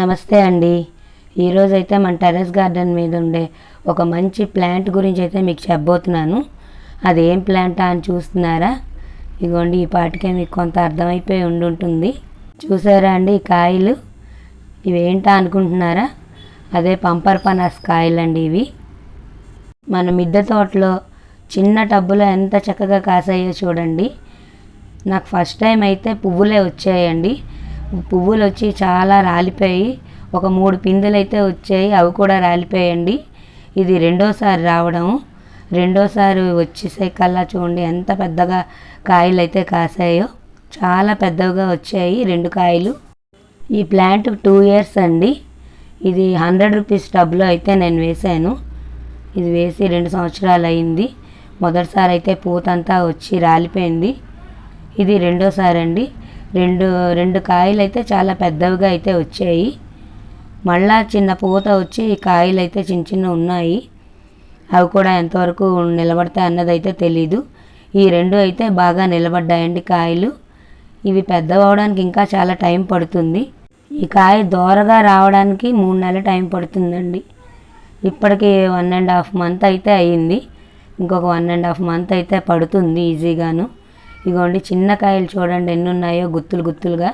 నమస్తే అండి. ఈరోజు అయితే మన టెర్రస్ గార్డెన్ మీద ఉండే ఒక మంచి ప్లాంట్ గురించి అయితే మీకు చెప్పబోతున్నాను. అది ఏం ప్లాంట్ అని చూస్తున్నారా? ఇదిగోండి ఈ పాటికే మీకు కొంత అర్థమైపోయి ఉండి ఉంటుంది చూసారా అండి ఈ కాయలు? ఇవేంటా అనుకుంటున్నారా? అదే పంపర్ పనాస్ కాయలు అండి ఇవి. మన మిద్దె తోటలో చిన్న టబ్బులో ఎంత చక్కగా కాసాయో చూడండి. నాకు ఫస్ట్ టైం అయితే పువ్వులే వచ్చాయండి. పువ్వులు వచ్చి చాలా రాలిపోయి ఒక మూడు పిందెలు అయితే వచ్చాయి అవి కూడా రాలిపోయాయండి ఇది రెండోసారి రావడం. రెండోసారి వచ్చేసరికల్లా చూడండి ఎంత పెద్దగా కాయలు అయితే కాసాయో. చాలా పెద్దగా వచ్చాయి రెండు కాయలు. ఈ ప్లాంట్ టూ ఇయర్స్ అండి. ఇది హండ్రెడ్ రూపీస్ టబ్లో అయితే నేను వేశాను. ఇది వేసి రెండు సంవత్సరాలు అయింది. మొదటిసారి అయితే పూతంతా వచ్చి రాలిపోయింది. ఇది రెండోసారి అండి రెండు రెండు కాయలు అయితే చాలా పెద్దవిగా అయితే వచ్చాయి. మళ్ళా చిన్న పూత వచ్చి కాయలు అయితే చిన్న చిన్న ఉన్నాయి. అవి కూడా ఎంతవరకు నిలబడతాయి అన్నది అయితే తెలీదు. ఈ రెండు అయితే బాగా నిలబడ్డాయండి కాయలు. ఇవి పెద్దవడానికి ఇంకా చాలా టైం పడుతుంది. ఈ కాయ దోరగా రావడానికి మూడు నెలల టైం పడుతుందండి. ఇప్పటికి వన్ అండ్ హాఫ్ మంత్ అయితే అయ్యింది ఇంకొక వన్ అండ్ హాఫ్ మంత్ అయితే పడుతుంది ఈజీగాను. ఇగోండి చిన్న కాయలు చూడండి ఎన్ని ఉన్నాయో గుత్తులు గుత్తులుగా.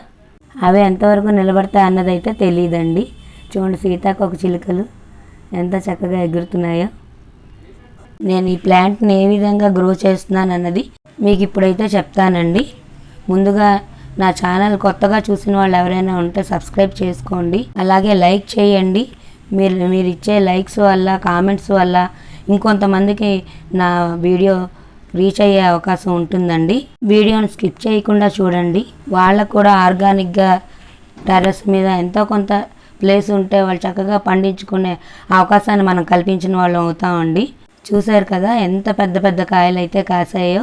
అవి ఎంతవరకు నిలబడతాయి అన్నది అయితే తెలియదండి చూడండి సీతాకొక చిలుకలు ఎంత చక్కగా ఎగురుతున్నాయో. నేను ఈ ప్లాంట్ని ఏ విధంగా గ్రో చేస్తున్నాను అన్నది మీకు ఇప్పుడైతే చెప్తానండి. ముందుగా నా ఛానల్ కొత్తగా చూసిన వాళ్ళు ఎవరైనా ఉంటే సబ్స్క్రైబ్ చేసుకోండి. అలాగే లైక్ చేయండి. మీరు మీరు ఇచ్చే లైక్స్ వల్ల కామెంట్స్ వల్ల ఇంకొంతమందికి నా వీడియో రీచ్ అయ్యే అవకాశం ఉంటుందండి. వీడియోని స్కిప్ చేయకుండా చూడండి. వాళ్ళకు కూడా ఆర్గానిక్గా టెర్రస్ మీద ఎంతో కొంత ప్లేస్ ఉంటే వాళ్ళు చక్కగా పండించుకునే అవకాశాన్ని మనం కల్పించిన వాళ్ళం అవుతామండి. చూశారు కదా ఎంత పెద్ద పెద్ద కాయలు అయితే కాసాయో.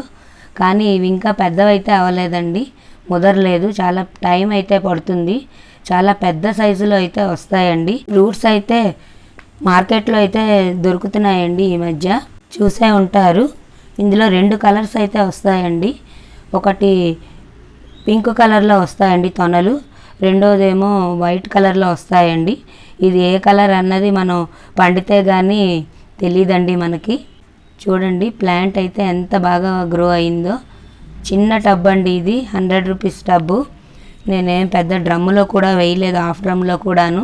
కానీ ఇవి ఇంకా పెద్దవైతే అవ్వలేదండి. ముదరలేదు చాలా టైం అయితే పడుతుంది. చాలా పెద్ద సైజులో అయితే వస్తాయండి. ఫ్రూట్స్ అయితే మార్కెట్లో అయితే దొరుకుతున్నాయండి ఈ మధ్య. చూసే ఉంటారు. ఇందులో రెండు కలర్స్ అయితే వస్తాయండి. ఒకటి పింక్ కలర్లో వస్తాయండి తొనలు. రెండోదేమో వైట్ కలర్లో వస్తాయండి. ఇది ఏ కలర్ అన్నది మనం పండితే కానీ తెలియదండి మనకి. చూడండి ప్లాంట్ అయితే ఎంత బాగా గ్రో అయిందో. చిన్న టబ్ అండి ఇది హండ్రెడ్ రూపీస్ టబ్బు నేనేం పెద్ద డ్రమ్ములో కూడా వేయలేదు హాఫ్ డ్రమ్లో కూడాను.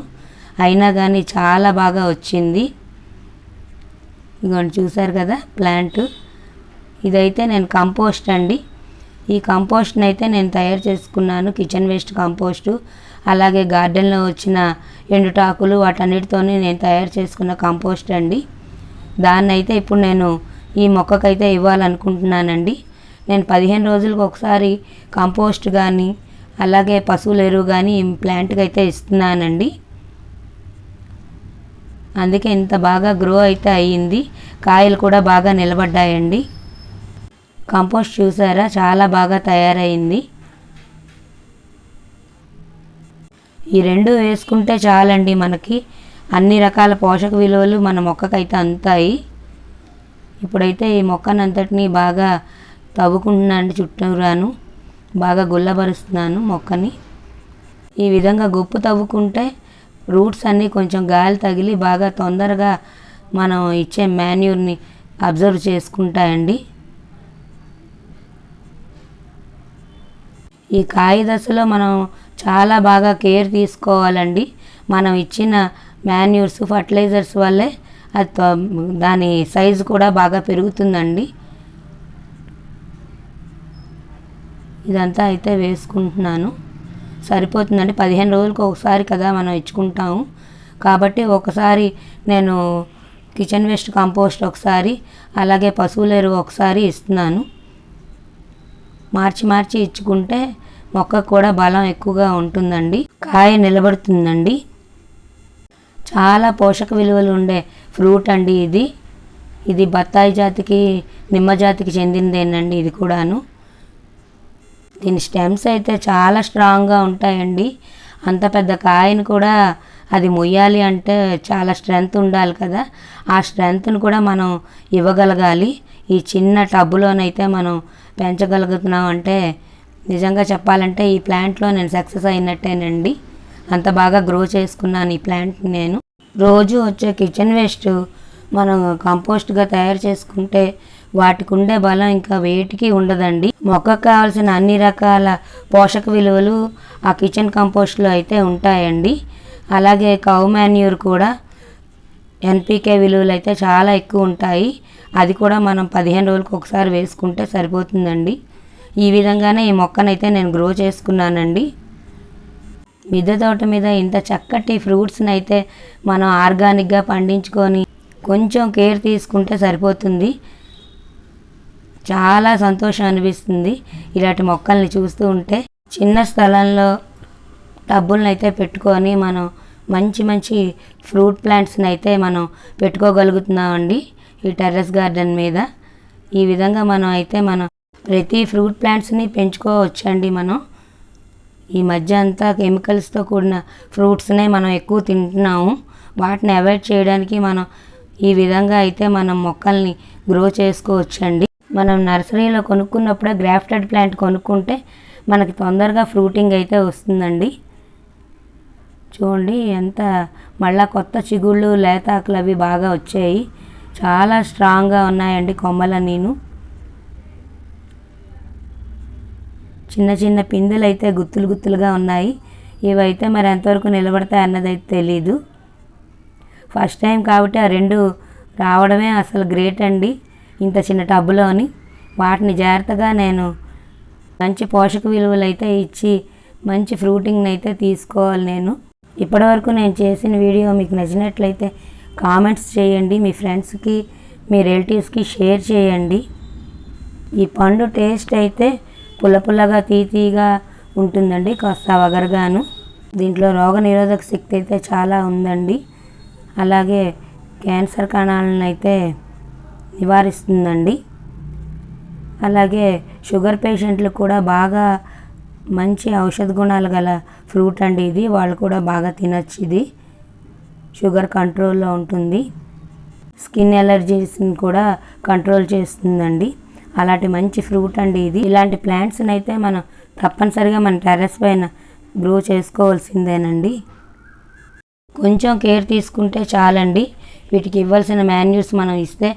అయినా కానీ చాలా బాగా వచ్చింది. ఇదిగోండి చూసారు కదా ప్లాంట్. ఇదైతే నేను కంపోస్ట్ అండి. ఈ కంపోస్ట్ని అయితే నేను తయారు చేసుకున్నాను కిచెన్ వేస్ట్ కంపోస్టు. అలాగే గార్డెన్లో వచ్చిన ఎండుటాకులు వాటన్నిటితోనే నేను తయారు చేసుకున్న కంపోస్ట్ అండి. దాన్ని అయితే ఇప్పుడు నేను ఈ మొక్కకైతే ఇవ్వాలనుకుంటున్నానండి. నేను పదిహేను రోజులకు ఒకసారి కంపోస్ట్ కానీ అలాగే పశువుల ఎరువు కానీ ఈ ప్లాంట్కి అయితే ఇస్తున్నానండి. అందుకే ఇంత బాగా గ్రో అయితే అయ్యింది. కాయలు కూడా బాగా నిలబడ్డాయండి. కంపోస్ట్ చూసారా? చాలా బాగా తయారైంది. ఈ రెండు వేసుకుంటే చాలండి మనకి. అన్ని రకాల పోషక విలువలు మన మొక్కకైతే అందుతాయి ఇప్పుడైతే ఈ మొక్కనంతటిని బాగా తవ్వుకుంటున్నాను చుట్టూరాను. బాగా గుల్లబరుస్తున్నాను మొక్కని. ఈ విధంగా గొప్పు తవ్వుకుంటే రూట్స్ అన్నీ కొంచెం గాలి తగిలి బాగా తొందరగా మనం ఇచ్చే మాన్యూర్ని అబ్జర్వ్ చేసుకుంటాయండి. ఈ కాయ దశలో మనం చాలా బాగా కేర్ తీసుకోవాలండి. మనం ఇచ్చిన మాన్యూర్స్ ఫర్టిలైజర్స్ వల్లే అది దాని సైజు కూడా బాగా పెరుగుతుందండి. ఇదంతా అయితే వేసుకుంటున్నాను. సరిపోతుందండి. పదిహేను రోజులకు ఒకసారి కదా మనం ఇచ్చుకుంటాము. కాబట్టి ఒకసారి నేను కిచెన్ వేస్ట్ కంపోస్ట్ ఒకసారి అలాగే పశువుల ఎరువు ఒకసారి ఇస్తున్నాను. మార్చి మార్చి ఇచ్చుకుంటే మొక్కకు కూడా బలం ఎక్కువగా ఉంటుందండి. కాయ నిలబడుతుందండి. చాలా పోషక విలువలు ఉండే ఫ్రూట్ అండి ఇది. ఇది బత్తాయి జాతికి నిమ్మ జాతికి చెందిందేనండి ఇది కూడాను. దీని స్టెమ్స్ అయితే చాలా స్ట్రాంగ్గా ఉంటాయండి. అంత పెద్ద కాయను కూడా అది మొయ్యాలి అంటే చాలా స్ట్రెంగ్త్ ఉండాలి కదా. ఆ స్ట్రెంగ్త్ను కూడా మనం ఇవ్వగలగాలి. ఈ చిన్న టబ్బులోనైతే మనం పెంచగలుగుతున్నాం అంటే నిజంగా చెప్పాలంటే ఈ ప్లాంట్లో నేను సక్సెస్ అయినట్టేనండి. అంత బాగా గ్రో చేసుకున్నాను ఈ ప్లాంట్ నేను. రోజు వచ్చే కిచెన్ వేస్ట్ మనం కంపోస్ట్గా తయారు చేసుకుంటే వాటికి ఉండే బలం ఇంకా వేటికి ఉండదండి. మొక్కకు కావాల్సిన అన్ని రకాల పోషక విలువలు ఆ కిచెన్ కంపోస్ట్లో అయితే ఉంటాయండి. అలాగే కౌ మాన్యూర్ కూడా ఎన్పికే విలువలు అయితే చాలా ఎక్కువ ఉంటాయి. అది కూడా మనం పదిహేను రోజులకు ఒకసారి వేసుకుంటే సరిపోతుందండి. ఈ విధంగానే ఈ మొక్కనైతే నేను గ్రో చేసుకున్నానండి. మిద్దె తోట మీద ఇంత చక్కటి ఫ్రూట్స్ని అయితే మనం ఆర్గానిక్గా పండించుకొని కొంచెం కేర్ తీసుకుంటే సరిపోతుంది. చాలా సంతోషం అనిపిస్తుంది ఇలాంటి మొక్కల్ని చూస్తూ ఉంటే. చిన్న స్థలంలో టబ్బులను అయితే పెట్టుకొని మనం మంచి మంచి ఫ్రూట్ ప్లాంట్స్ని అయితే మనం పెట్టుకోగలుగుతున్నామండి ఈ టెర్రస్ గార్డెన్ మీద. ఈ విధంగా మనం అయితే మనం ప్రతి ఫ్రూట్ ప్లాంట్స్ని పెంచుకోవచ్చండి మనం. ఈ మధ్య అంతా కెమికల్స్తో కూడిన ఫ్రూట్స్నే మనం ఎక్కువ తింటున్నాము. వాటిని అవాయిడ్ చేయడానికి మనం ఈ విధంగా అయితే మనం మొక్కల్ని గ్రో చేసుకోవచ్చండి. మనం నర్సరీలో కొనుక్కున్నప్పుడే గ్రాఫ్టెడ్ ప్లాంట్ కొనుక్కుంటే మనకి తొందరగా ఫ్రూటింగ్ అయితే వస్తుందండి. చూడండి ఎంత మళ్ళా కొత్త చిగుళ్ళు లేతాకులు అవి బాగా వచ్చాయి. చాలా స్ట్రాంగ్గా ఉన్నాయండి కొమ్మల నేను చిన్న చిన్న పిందెలు అయితే గుత్తులు గుత్తులుగా ఉన్నాయి. ఇవైతే మరి ఎంతవరకు నిలబడతాయి అన్నదైతే తెలీదు. ఫస్ట్ టైం కాబట్టి ఆ రెండు రావడమే అసలు గ్రేట్ అండి ఇంత చిన్న టబ్బులోని వాటిని జాగ్రత్తగా నేను మంచి పోషక విలువలు అయితే ఇచ్చి మంచి ఫ్రూటింగ్ని అయితే తీసుకోవాలి నేను. ఇప్పటివరకు నేను చేసిన వీడియో మీకు నచ్చినట్లయితే కామెంట్స్ చేయండి మీ ఫ్రెండ్స్కి మీ రిలేటివ్స్కి షేర్ చేయండి. ఈ పండు టేస్ట్ అయితే పుల్ల పుల్లగా తీతీగా ఉంటుందండి కాస్త వగరగాను. దీంట్లో రోగనిరోధక శక్తి అయితే చాలా ఉందండి. అలాగే క్యాన్సర్ కణాలను అయితే నివారిస్తుందండి. అలాగే షుగర్ పేషెంట్లు కూడా బాగా మంచి ఔషధ గుణాలు గల ఫ్రూట్ అండి ఇది వాళ్ళు కూడా బాగా తినచ్చు ఇది. షుగర్ కంట్రోల్లో ఉంటుంది. స్కిన్ ఎలర్జీస్ని కూడా కంట్రోల్ చేస్తుందండి. అలాంటి మంచి ఫ్రూట్ అండి ఇది. ఇలాంటి ప్లాంట్స్ని అయితే మనం తప్పనిసరిగా మన టెర్రస్ పైన గ్రో చేసుకోవాల్సిందేనండి. కొంచెం కేర్ తీసుకుంటే చాలండి. వీటికి ఇవ్వాల్సిన మాన్యూస్ మనం ఇస్తే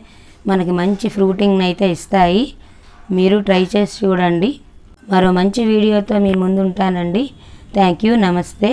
మనకి మంచి ఫ్రూటింగ్ని అయితే ఇస్తాయి. మీరు ట్రై చేసి చూడండి. మరో మంచి వీడియోతో మీ ముందు ఉంటానండి థ్యాంక్ యూ. నమస్తే.